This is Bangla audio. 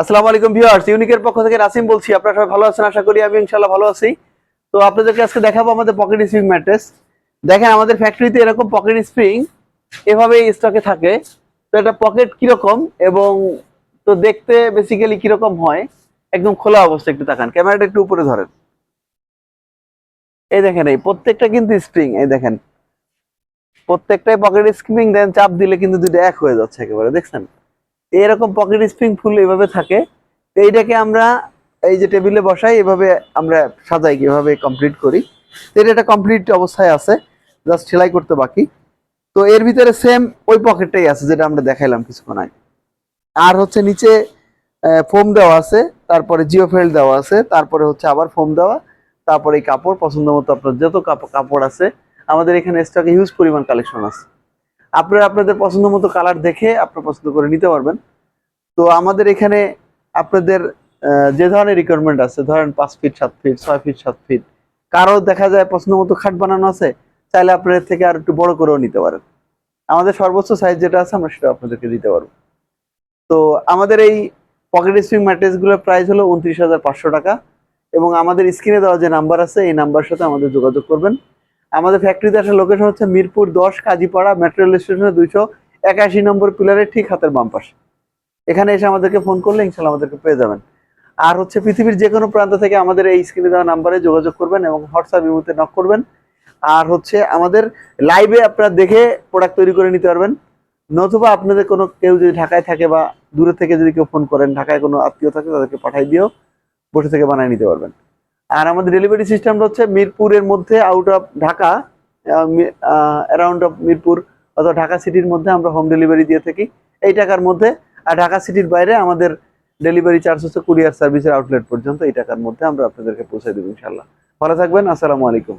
আসসালামু আলাইকুম ভিউয়ার্স, ইউনিকের পক্ষ থেকে নাসিম বলছি। আপনারা সবাই ভালো আছেন? আশা করি আমি ইনশাআল্লাহ ভালো আছি। তো আপনাদেরকে আজকে দেখাবো আমাদের পকেট স্প্রিং ম্যাট্রেস দেখেন, আমাদের ফ্যাক্টরিতে এরকম পকেট স্প্রিং এভাবেই স্টকে থাকে। তো এটা পকেট কীরকম এবং তো দেখতে বেসিক্যালি কীরকম হয়, একদম খোলা অবস্থা একটু তাকান। ক্যামেরাটা একটু উপরে ধরেন। এই দেখেন, এই প্রত্যেকটা কিন্তু স্প্রিং এই দেখেন। প্রত্যেকটাই পকেট স্প্রিং দেন চাপ দিলে কিন্তু দুটো এক হয়ে যাচ্ছে একেবারে, দেখছেন? এরকম পকেট স্প্রিং ফুল এভাবে থাকে। তো এইটাকে আমরা এই যে টেবিলে বসাই, এভাবে আমরা সাজাই কীভাবে কমপ্লিট করি। এটা একটা কমপ্লিট অবস্থায় আছে জাস্ট সেলাই করতে বাকি। তো এর ভিতরে সেম ওই পকেটটাই আছে যেটা আমরা দেখাইলাম কিছুক্ষণ আগে। আর হচ্ছে নিচে ফোম দেওয়া আছে, তারপরে জিও ফেল্ড দেওয়া আছে, তারপরে হচ্ছে আবার ফোম দেওয়া, তারপরে এই কাপড় পছন্দ মতো আপনার যত কাপ- কাপড় আছে। আমাদের এখানে স্টকে হিউজ পরিমাণ কালেকশন আছে। আপনারা আপনাদের পছন্দ মতো কালার দেখে আপনারা পছন্দ করে নিতে পারবেন। তো আমাদের এখানে আপনাদের যে ধরনের রিকোয়ারমেন্ট আছে, ধরেন পাঁচ ফিট সাত ফিট ছয় ফিট সাত ফিট কারও দেখা যায় পছন্দ মতো খাট বানানো আছে, চাইলে আপনাদের থেকে আর একটু বড় করেও নিতে পারেন। আমাদের সর্বোচ্চ সাইজ যেটা আছে, আমরা সেটা আপনাদেরকে দিতে পারব। তো আমাদের এই পকেট স্প্রিং ম্যাট্রেসগুলোর প্রাইস হলো উনত্রিশ হাজার পাঁচশো টাকা এবং আমাদের স্ক্রিনে দেওয়া যে নাম্বার আছে, এই নাম্বার সাথে আমাদের যোগাযোগ করবেন। আমাদের ফ্যাক্টরিতে আসার লোকেশন হচ্ছে মিরপুর দশ, কাজীপাড়া মেট্রো রেল স্টেশনের দুইশো একাশি নম্বর পিলারের ঠিক হাতের বাম পাশে। এখানে এসে আমাদেরকে ফোন করলে ইনশাল্লাহ আমাদেরকে পেয়ে যাবেন। আর হচ্ছে পৃথিবীর যে কোনো প্রান্ত থেকে আমাদের এই স্ক্রিনে দেওয়া নাম্বারে যোগাযোগ করবেন এবং হোয়াটসঅ্যাপ ইমুতে নক করবেন। আর হচ্ছে আমাদের লাইভে আপনারা দেখে প্রোডাক্ট তৈরি করে নিতে পারবেন। নতুবা আপনাদের কোনো কেউ যদি ঢাকায় থাকে বা দূরে থেকে যদি কেউ ফোন করেন, ঢাকায় কোনো আত্মীয় থাকে তাদেরকে পাঠাই দিয়েও বসে থেকে বানিয়ে নিতে পারবেন। আর আমাদের ডেলিভারি সিস্টেমটা হচ্ছে মিরপুরের মধ্যে out of Dhaka around of Mirpur অথবা ঢাকা সিটির মধ্যে আমরা হোম ডেলিভারি দিয়ে থাকি। এই টাকার মধ্যে, আর ঢাকা সিটির বাইরে আমাদের ডেলিভারি চার্জ হচ্ছে কুরিয়ার সার্ভিসের আউটলেট পর্যন্ত এই টাকার মধ্যে আমরা আপনাদেরকে পৌঁছে দেবো ইনশাল্লাহ ভালো থাকবেন, আসসালামু আলাইকুম।